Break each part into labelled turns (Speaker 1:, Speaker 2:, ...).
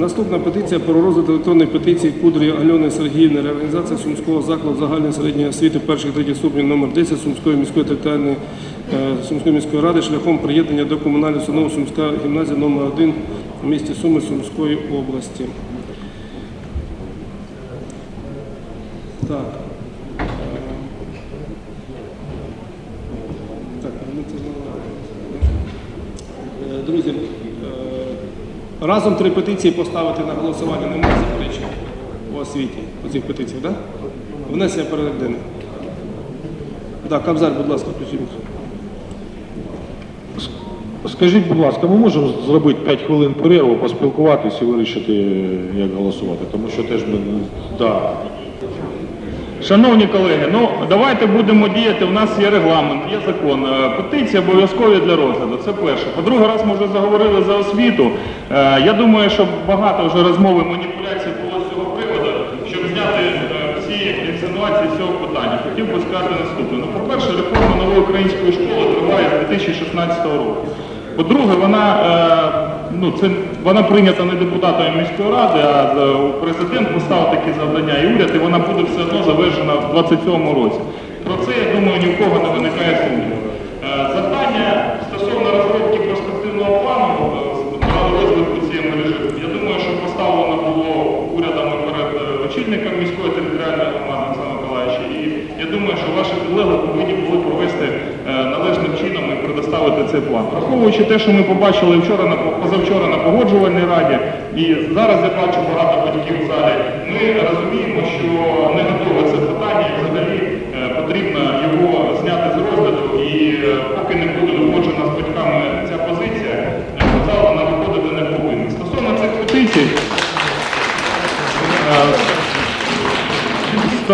Speaker 1: Наступна петиція про розгляд електронної петиції Кудрі Альони Сергіївни, реорганізація Сумського закладу загальної середньої освіти перших третіх ступнів номер 10 Сумської міської територіальної е, Сумської міської ради шляхом приєднання до комунальної установи Сумська гімназія номер 1 в місті Суми Сумської області. Так. Е, Так, ну, це знову. Е, Друзі, е, разом три петиції поставити на голосування немає заперечень у освіті у цих петиціях, так? Да? Внесення денний. Так, Кабзар, будь ласка, включіть.
Speaker 2: Скажіть, будь ласка, ми можемо зробити 5 хвилин перерву, поспілкуватися і вирішити, як голосувати, тому що теж ми да.
Speaker 3: Шановні колеги, ну давайте будемо діяти. У нас є регламент, є закон. Е, Петиції обов'язкові для розгляду. Це перше. По-друге, раз ми вже заговорили за освіту. Е, Я думаю, що багато вже розмови маніпуляцій було з цього приводу, щоб зняти е, всі інсинуації з цього питання. Хотів би сказати наступне. Ну, по-перше, реформа нової української школи триває з 2016 року. По-друге, вона, е, ну, вона прийнята не депутатами міської ради, а президент поставив такі завдання і уряд, і вона буде все одно завершена в 2027 році. Про це, я думаю, ні в кого не виникає сумніву. Завдання стосовно розробки перспективного плану цей план. Враховуючи те, що ми побачили вчора на позавчора на погоджувальній раді, і зараз я бачу багато батьків в залі. Ми розуміємо, що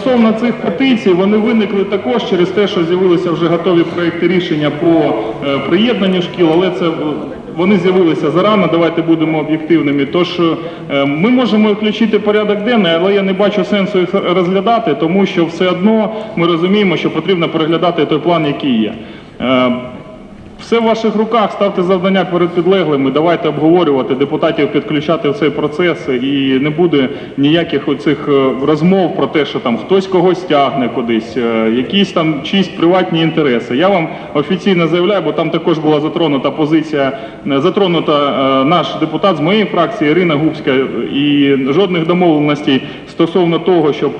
Speaker 3: Стосовно цих петицій, вони виникли також через те, що з'явилися вже готові проекти рішення по е, приєднанню шкіл, але це е, вони з'явилися зарано, давайте будемо об'єктивними. Тож е, ми можемо включити порядок денний, але я не бачу сенсу їх розглядати, тому що все одно ми розуміємо, що потрібно переглядати той план, який є. Все в ваших руках, ставте завдання перед підлеглими, давайте обговорювати, депутатів підключати в цей процес і не буде ніяких оцих е, розмов про те, що там хтось когось тягне кудись, е, якісь там чиїсь приватні інтереси. Я вам офіційно заявляю, бо там також була затронута позиція, е, затронута наш депутат з моєї фракції Ірина Губська, і жодних домовленостей стосовно того, щоб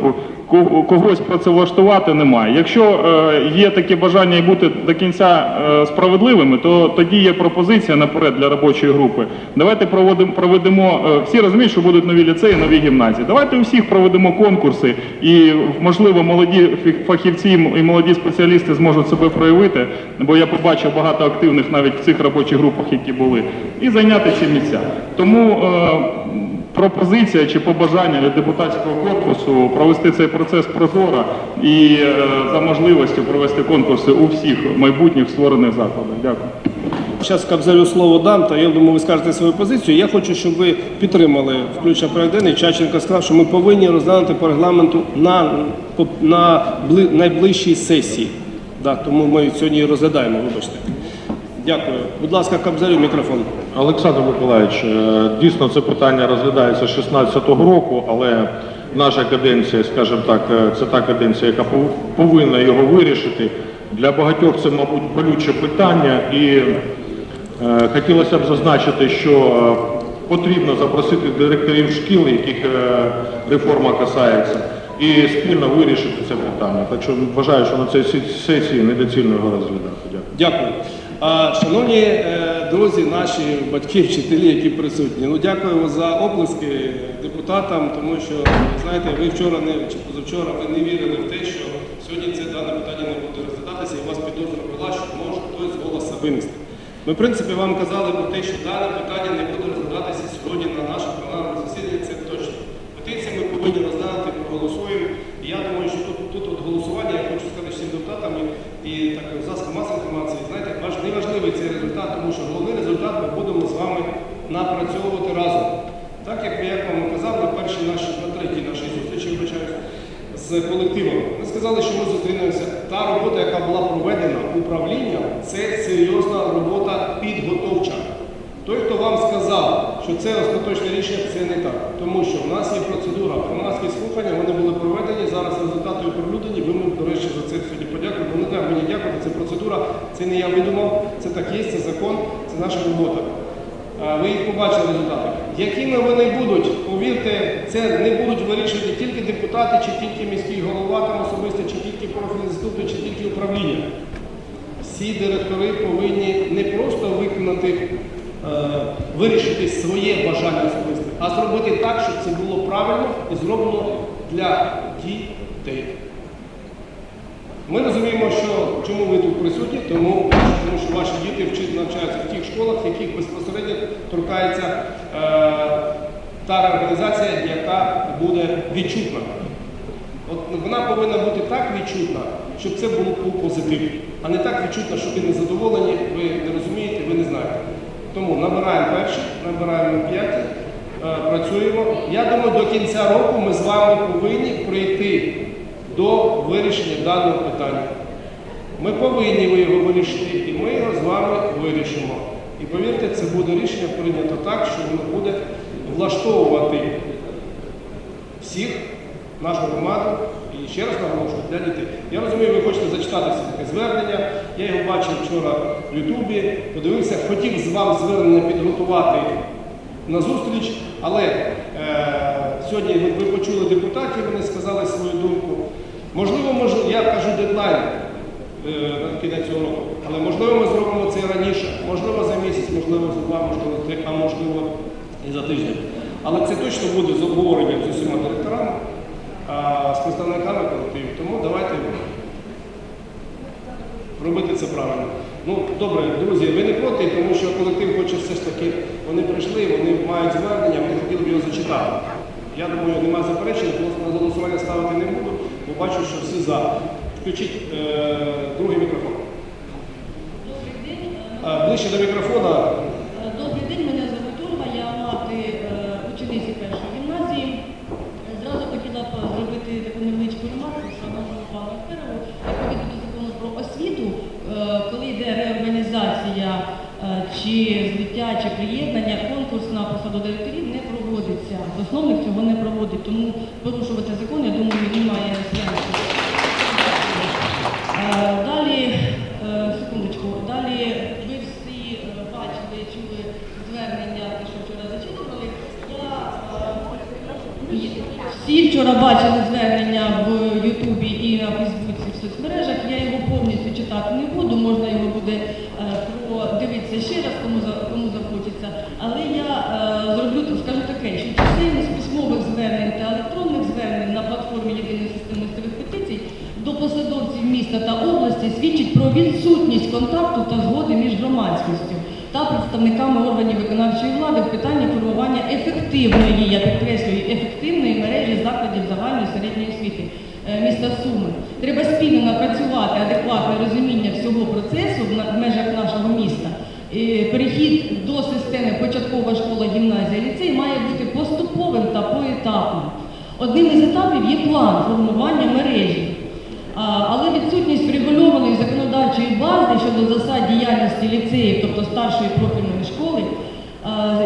Speaker 3: когось працевлаштувати немає. Якщо е, є таке бажання і бути до кінця е, справедливими, то тоді є пропозиція наперед для робочої групи. Давайте проводимо, проведемо, е, всі розуміють, що будуть нові ліцеї, нові гімназії. Давайте у всіх проведемо конкурси і, можливо, молоді фахівці і молоді спеціалісти зможуть себе проявити, бо я побачив багато активних навіть в цих робочих групах, які були, і зайняти ці місця. Тому пропозиція чи побажання від депутатського корпусу провести цей процес прозоро і е, за можливістю провести конкурси у всіх майбутніх створених закладах. Дякую.
Speaker 1: Зараз Кабзарю слово дам, та я думаю, ви скажете свою позицію. Я хочу, щоб ви підтримали включення денний. Чаченко сказав, що ми повинні розглянути по регламенту на, на бли- найближчій сесії. Да, тому ми сьогодні розглядаємо, вибачте. Дякую. Будь ласка, Кабзарю, мікрофон.
Speaker 2: Олександр Миколаївич, е, дійсно це питання розглядається з 16-го року, але наша каденція, скажімо так, е, це та каденція, яка повинна його вирішити. Для багатьох це, мабуть, болюче питання, і е, хотілося б зазначити, що потрібно запросити директорів шкіл, яких е, реформа касається, і спільно вирішити це питання. Так що вважаю, що на цій сесії- сесії недоцільно його розглядати. Дякую.
Speaker 1: Дякую. А, шановні е, друзі, наші батьки, вчителі, які присутні, ну дякуємо за оплески депутатам, тому що знаєте, ви вчора не чи позавчора ви не вірили в те, що сьогодні це дане питання не буде розглядатися, і у вас підозра була, що може хтось з голоса винести. Ми, в принципі, вам казали про те, що дане питання не буде розглядатися сьогодні на нашому пленарному засіданні, це точно. Петиції ми повинні розглянути, проголосуємо. І я думаю, що тут, тут от голосування, я хочу сказати всім депутатам і, так засобам масової інформації, знаєте, важ, не важливий цей результат, тому що головний результат ми будемо з вами напрацьовувати разом. Так як я вам казав на першій нашій, на третій нашій зустрічі, вибачаюсь, з колективом. Ми сказали, що ми зустрінемося. Та робота, яка була проведена управлінням, це серйозна робота підготовча. Той, хто вам сказав, що це остаточне рішення це не так. Тому що в нас є процедура, громадські слухання, вони були проведені, зараз результати оприлюднені, ви до речі, за це сьогодні подякуєте. Не треба мені дякувати, це процедура, це не я видумав, це так є, це закон, це наша робота. Ви їх побачили результати. Якими вони будуть, повірте, це не будуть вирішувати тільки депутати, чи тільки міський голова там особисто, чи тільки профільний заступник, чи тільки управління. Всі директори повинні не просто виконати, вирішити своє бажання особисте, а зробити так, щоб це було правильно і зроблено для дітей. Ми розуміємо, що чому ви тут присутні, тому, тому що ваші діти вчать навчаються в тих школах, в яких безпосередньо торкається е, та організація, яка буде відчутна. От вона повинна бути так відчутна, щоб це було був позитив, а не так відчутна, що ви не задоволені, ви не розумієте, ви не знаєте. Тому набираємо перші, набираємо п'яті, е, працюємо. Я думаю, до кінця року ми з вами повинні прийти до вирішення даного питання. Ми повинні ви його вирішити, і ми його з вами вирішимо. І повірте, це буде рішення прийнято так, що воно буде влаштовувати всіх, нашу громаду і ще раз наголошую для дітей. Я розумію, ви хочете зачитати це таке звернення. Я його бачив вчора в Ютубі, подивився, хотів з вам звернення підготувати на зустріч, але е, сьогодні ви, почули депутатів, вони сказали свою думку. Можливо, мож, я кажу дедлайн е, на кінець цього року, але можливо ми зробимо це раніше, можливо за місяць, можливо за два, можливо за три, а можливо і за тиждень. Але це точно буде з обговоренням з усіма директорами, з представниками колективів. Тому давайте робити це правильно. Ну, добре, друзі, ви не проти, тому що колектив хоче все ж таки, вони прийшли, вони мають звернення, вони хотіли б його зачитати. Я думаю, немає заперечень, на голосування ставити не буду, бо бачу, що всі за. Включіть е, другий мікрофон. Ближче до мікрофона.
Speaker 4: Е, Добрий день, мене звуть Ольга, я мати е, учениці першої гімназії. Е, Зразу хотіла б зробити таку невеличку ремарку шановному пану Ферову. Відповідно до закону про освіту, е, коли йде реорганізація е, чи злиття, чи приєднання, конкурс на посаду директорів не проводиться. Засновник цього не проводить, тому порушувати закон, я думаю, немає сенсу. Далі, е, секундочку, далі ви всі е, бачили, чули звернення, що вчора зачитували. Я, е, всі вчора бачили звернення в Ютубі і на Фейсбуці в соцмережах. Я його повністю читати не буду, можна його буде е, продивитися ще раз, кому, за- кому захочеться. Але я е, зроблю, скажу таке, що чисельність письмових звернень та електронних звернень на платформі єдиної системи місцевих петицій до посадовців міста та області свідчить про відсутність контакту та згоди між громадськістю та представниками органів виконавчої влади в питанні формування ефективної, я підкреслюю, ефективної мережі закладів загальної середньої освіти е, міста Суми. Треба спільно напрацювати адекватне розуміння всього процесу в межах нашого міста. Перехід до системи початкова школа, гімназія, ліцей має бути поступовим та поетапним. Одним із етапів є план формування мережі. Але відсутність врегульованої законодавчої бази щодо засад діяльності ліцеїв, тобто старшої профільної школи,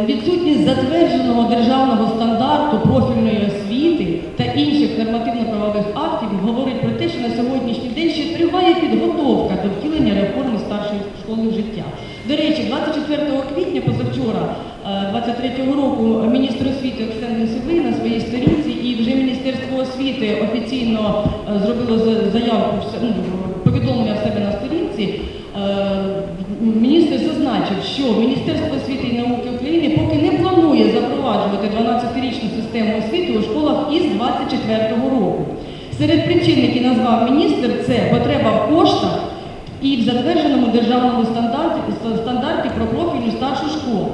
Speaker 4: відсутність затвердженого державного стандарту профільної освіти та інших нормативно-правових актів говорить про те, що на сьогоднішній день ще триває підготовка до втілення реформи старшої школи життя. До речі, 24 квітня позавчора 23-го року міністр освіти Оксана Сивий на своїй сторінці і вже Міністерство освіти офіційно е, зробило заявку, ну, повідомлення в себе на сторінці. Е, Міністр зазначив, що Міністерство освіти і науки України поки не планує запроваджувати 12-річну систему освіти у школах із 24-го року. Серед причин, які назвав міністр, це потреба в коштах і в затвердженому державному стандарті, стандарті про профільну старшу школу.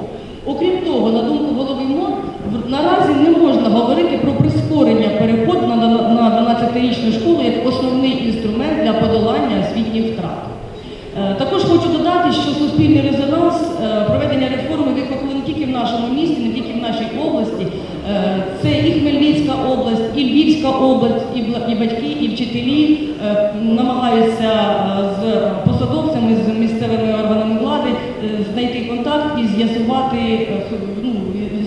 Speaker 4: Окрім того, на думку голови МОН, наразі не можна говорити про прискорення переходу на на 12-річну школу як основний інструмент для подолання освітніх втрат. Е, Також хочу додати, що суспільний резонанс е, проведення реформи викликало не тільки в нашому місті, не тільки в нашій області. Е, Це і Хмельницька область, і Львівська область, і батьки, і вчителі намагаються з посадовцями, з місцевими органами знайти контакт і з'ясувати, е, ну,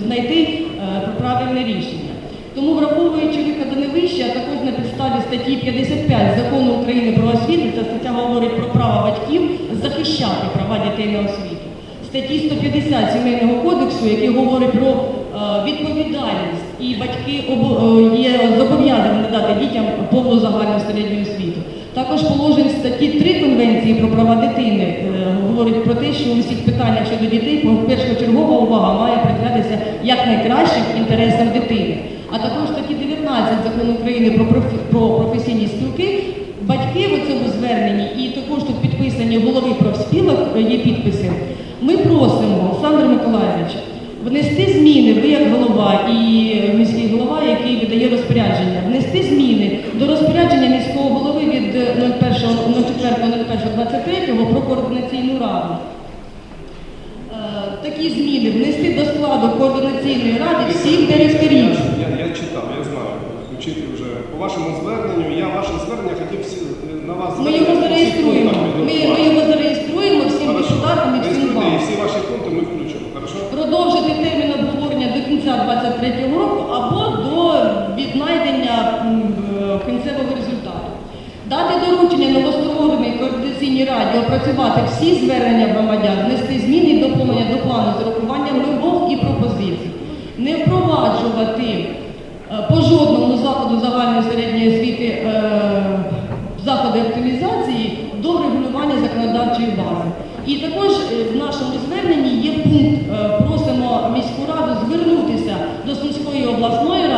Speaker 4: знайти е, правильне рішення. Тому, враховуючи викладене вище, а також на підставі статті 55 закону України про освіту, ця стаття говорить про право батьків захищати права дітей на освіту. Статті 150 Сімейного кодексу, який говорить про е, відповідальність, і батьки е, є зобов'язані надати дітям повну загальну середню освіту. Також положень статті 3 Конвенції про права дитини е, говорить про те, що у всіх питаннях щодо дітей першочергова увага має приділятися як найкращим інтересам дитини. А також статті 19 закону України про, професійні спілки. Батьки в цьому зверненні і також тут підписані голови профспілок е, є підписи. Ми просимо, Олександр Миколаївич, внести зміни, ви як голова і міський голова, який видає розпорядження, внести зміни до розпорядження міського голови від е, 01.04.01.23 про координаційну раду. Е, Такі зміни внести до складу координаційної ради всіх директорів.
Speaker 1: Я, я читав, я знаю. Включити вже по вашому зверненню. Я ваше звернення хотів всі на вас
Speaker 4: Ми його зареєструємо. Ми, ми його зареєструємо всім депутатам і всім вам.
Speaker 1: і всі ваші пункти ми включимо. Хорошо?
Speaker 4: Продовжити термін обговорення до кінця 2023 року або до віднайдення е, кінцевого результату. Дати доручення новоствореній координаційній раді опрацювати всі звернення громадян, внести зміни і доповнення до плану з урахуванням вимог і пропозицій. Не впроваджувати е, по жодному заходу загальної середньої освіти е, заходи оптимізації до регулювання законодавчої бази. І також е, в нашому зверненні є пункт, просимо міську раду звернутися до Сумської обласної ради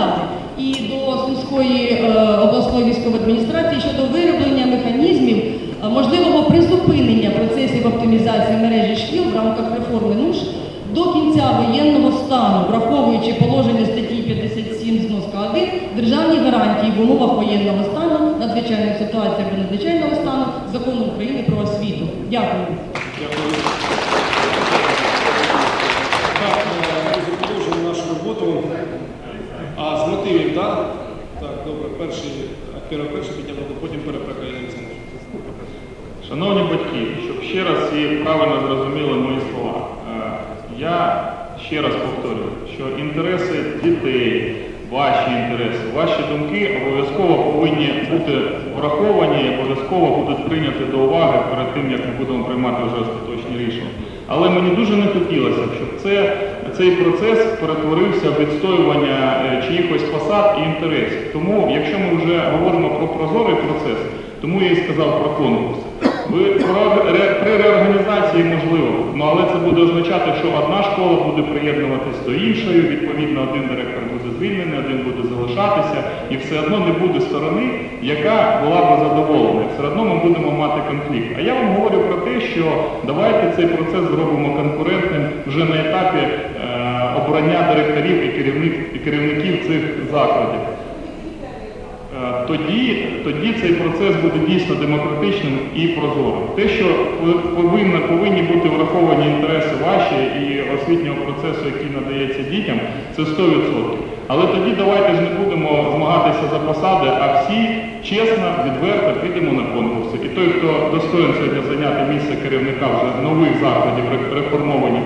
Speaker 4: Сумської е, обласної військової адміністрації щодо вироблення механізмів е, можливого призупинення процесів оптимізації мережі шкіл в рамках реформи НУШ до кінця воєнного стану, враховуючи положення статті 57 зноска 1 державні гарантії в умовах воєнного стану, надзвичайної ситуації або надзвичайного стану закону України про освіту. Дякую.
Speaker 1: Дякую. Так, е, друзі, продовжуємо нашу роботу. А з мотивів, так? Перший, Актера перший підняв руку, потім перепрекає Олександр.
Speaker 3: Шановні батьки, щоб ще раз всі правильно зрозуміли мої слова, е, я ще раз повторюю, що інтереси дітей, ваші інтереси, ваші думки обов'язково повинні бути враховані, і обов'язково будуть прийняті до уваги перед тим, як ми будемо приймати вже остаточні рішення. Але мені дуже не хотілося, б, щоб це, цей процес перетворився в відстоювання е, чиїхось посад і інтересів. Тому, якщо ми вже говоримо про прозорий процес, тому я і сказав про конкурс. При реорганізації можливо, ну але це буде означати, що одна школа буде приєднуватись до іншої, відповідно, один директор звільнений, один буде залишатися, і все одно не буде сторони, яка була б задоволена. Все одно ми будемо мати конфлікт. А я вам говорю про те, що давайте цей процес зробимо конкурентним вже на етапі е, обрання директорів і, керівник, і керівників цих закладів. Е, Тоді, тоді цей процес буде дійсно демократичним і прозорим. Те, що ви- повинні, бути враховані інтереси ваші і освітнього процесу, який надається дітям, це 100%. Але тоді давайте ж не будемо змагатися за посади, а всі чесно, відверто підемо на конкурси. І той, хто достоїн сьогодні зайняти місце керівника вже нових закладів ре- реформованих,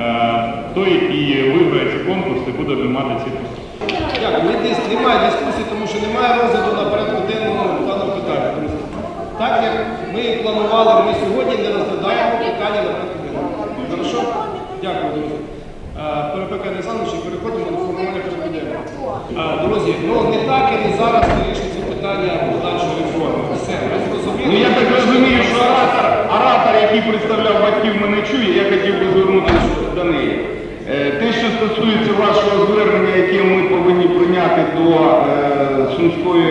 Speaker 3: е, той і виграє ці конкурси, буде мати ці посади.
Speaker 1: Дякую. Немає дискусії, тому що немає розгляду на порядку денному даного питання. Друзі. Так як ми і планували, ми сьогодні не розглядаємо питання на порядку. Хорошо? Дякую, друзі. Е, Перепека Олександрович, і переходимо до формування порядку. Е, Друзі, ну не так і зараз вирішується питання подальшої реформи. Все, ми зрозуміли.
Speaker 5: Ну я так розумію, що оратор, оратор, який представляв батьків, мене чує, я хотів би звернутися до неї. Е, Те, що стосується вашого звернення, яке ми повинні прийняти до Сумської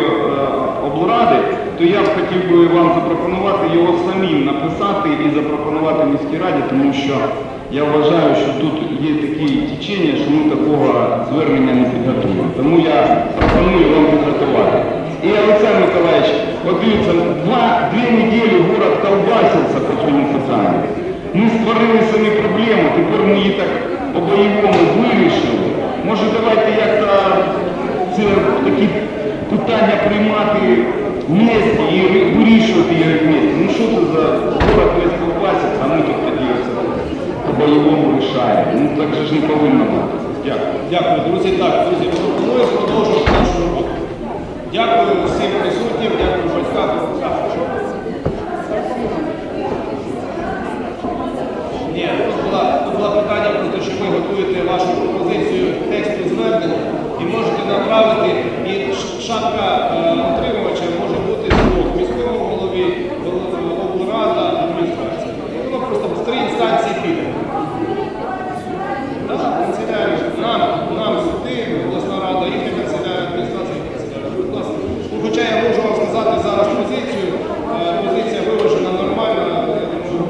Speaker 5: облради, то я б хотів би вам запропонувати його самим написати і запропонувати міській раді, тому що я вважаю, що тут є такі течення, що ми такого звернення не підготуємо. Тому я пропоную вам підготувати. І Олександр Миколаївич, от дивіться, два, дві неділі город колбасився по цьому питанню. Ми створили самі проблему, тепер ми її так по-бойовому вирішили. Може давайте як-то це такі питання приймати вместе і вирішувати їх вместе. Ну що це за город весь колбаситься, а ми тут тоді по-бойовому рішаємо. Ну так же ж не повинно бути. Дякую.
Speaker 1: Дякую, друзі. Так, друзі, пропоную продовжувати нашу роботу. Дякую всім присутнім, дякую батькам. Так, що? Ні, тут була, тут було питання про те, що ви готуєте вашу пропозицію тексту звернення і можете направити, і ш- шапка е, отримувача може бути з двох міському голові, гол- облрада, адміністрація. Воно просто в три інстанції піде. Так, канцелярія, нам, нам сюди, обласна рада, їхня канцелярія, адміністрація, канцелярія. Будь ласка. Ну, Хоча я можу вам сказати зараз позицію, е, позиція виважена нормальна, я думаю,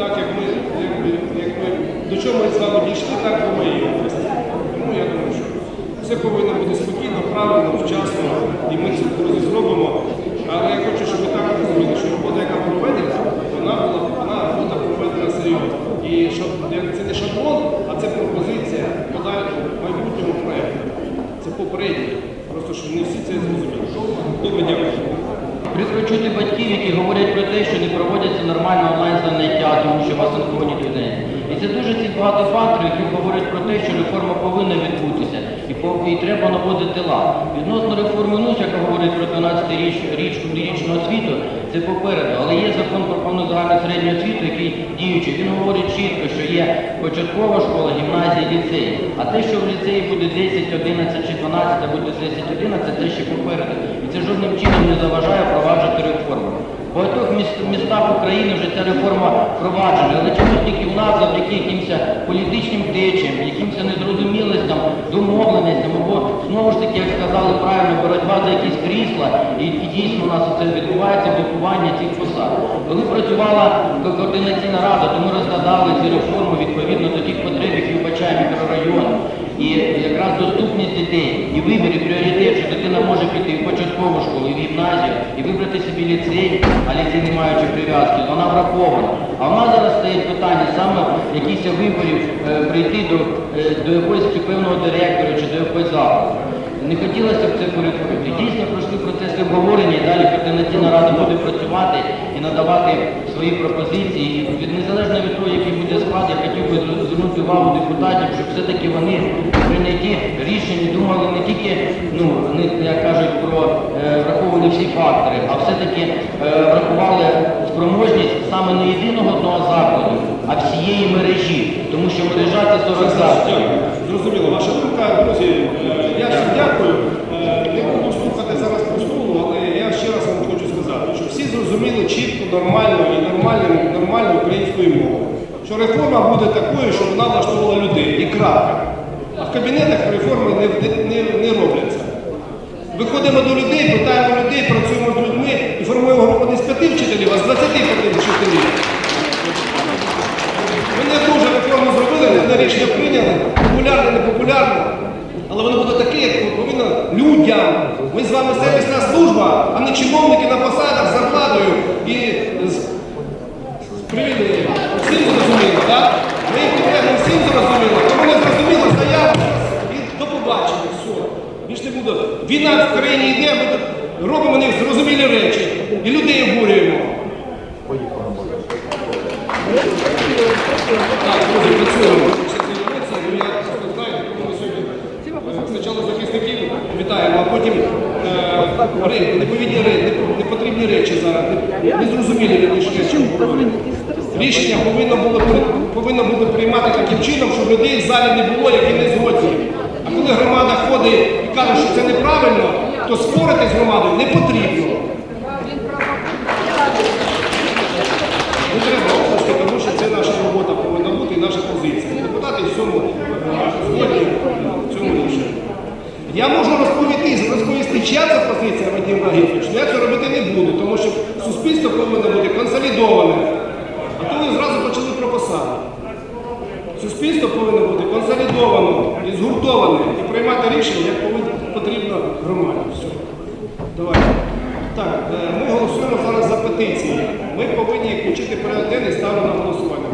Speaker 1: так як ми, як, ми- як ми до чого ми з вами дійшли, так і ми її області. Тому я думаю, що все повинно бути спокійно, правильно, вчасно, і ми це друзі зробимо. Але я хочу, щоб ви так розуміли, що робота, яка проведена, вона була вона робота проведена серйозно. І щоб як це не шаблон, а це пропозиція подальшого майбутнього проєкту. Це попереднє. Просто щоб не всі це зрозуміли. Добре, дякую.
Speaker 6: Прикро чути батьків, які говорять про те, що не проводяться нормально онлайн-заняття, тому що у вас інфоні людей. І це дуже ці багато факторів, які говорять про те, що реформа повинна відбутися і, по- і треба наводити лад. Відносно реформи НУС, яка говорить про 12 річ, річ, річну освіту, це попереду. Але є закон про повну загальну середню освіту, який діючий. Він говорить чітко, що є початкова школа, гімназія, ліцей. А те, що в ліцеї буде 10, 11 чи 12, або 10, 11, це ще попереду. І це жодним чином не заважає впроваджувати реформу. В багатьох містах України вже ця реформа впроваджена, але чомусь тільки у нас завдяки якимось політичним течіям, якимось незрозумілостям, домовленостям, або знову ж таки, як сказали правильно, боротьба за якісь крісла, і, і дійсно у нас це відбувається блокування цих посад. Коли працювала координаційна рада, то ми розглядали цю реформу відповідно до тих потреб, які вбачає мікрорайон. І доступність дітей, і вибір, і пріоритет, що дитина може піти в початкову школу, в гімназію, і вибрати собі ліцей, а ліцей не маючи прив'язки, вона врахована. А в нас зараз стоїть питання саме якісь виборів е, прийти до, е, до якогось певного директора чи до якогось закладу. Не хотілося б це перетворити. Дійсно пройшли процеси обговорення, і далі координаційна рада буде працювати надавати свої пропозиції. І від незалежно від того, який буде склад, я хотів би звернути- увагу депутатів, щоб все-таки вони при прийнятті рішень думали не тільки, ну, вони, як кажуть, про е, враховували всі фактори, а все-таки е, врахували спроможність саме не єдиного одного закладу, а всієї мережі. Тому що мережа це 40 закладів.
Speaker 1: Зрозуміло. Ваша думка, друзі, е, я всім дякую. Е, Не буду слухати зараз по столу, але я ще раз вам хочу сказати, що всі зрозуміли чітко, нормально і нормальною нормальною українською мовою. Що реформа буде такою, що вона влаштовувала людей. І крапка. А в кабінетах реформи не, не, не робляться. Виходимо до людей, питаємо людей, працюємо з людьми і формуємо групу не з п'яти вчителів, а з 25 вчителів. Ми не дуже реформу зробили, не одне рішення прийняли, популярне, не популярне. Але воно буде таке, як повинно людям. Ми з вами сервісна служба, а не чиновники на посадах в країні йде, ми тут робимо незрозумілі речі і людей обурюємо. Так, друзі, працюємо. Спочатку захисників вітаємо, а потім е, неповідні непо- непотрібні речі зараз, не- незрозумілі речі. Рішення повинно було, повинно було приймати таким чином, щоб людей в залі не було, які не згодні. Коли громада ходить і каже, що це неправильно, то спорити з громадою не потрібно. Не треба оплески, тому що це наша робота повинна бути і наша позиція. Депутати в цьому згодні в цьому рішенні. Я можу розповісти, розповісти, чия це позиція Вадим Рагіфович, але я це робити не буду, тому що суспільство повинно бути консолідоване. А то ви зразу почали про посади. Суспільство повинно бути консолідовано і згуртоване і приймати рішення, як потрібно громаді. Все. Давайте. Так, е, ми голосуємо зараз за петиції. Ми повинні включити порядок денний, ставлю на голосування.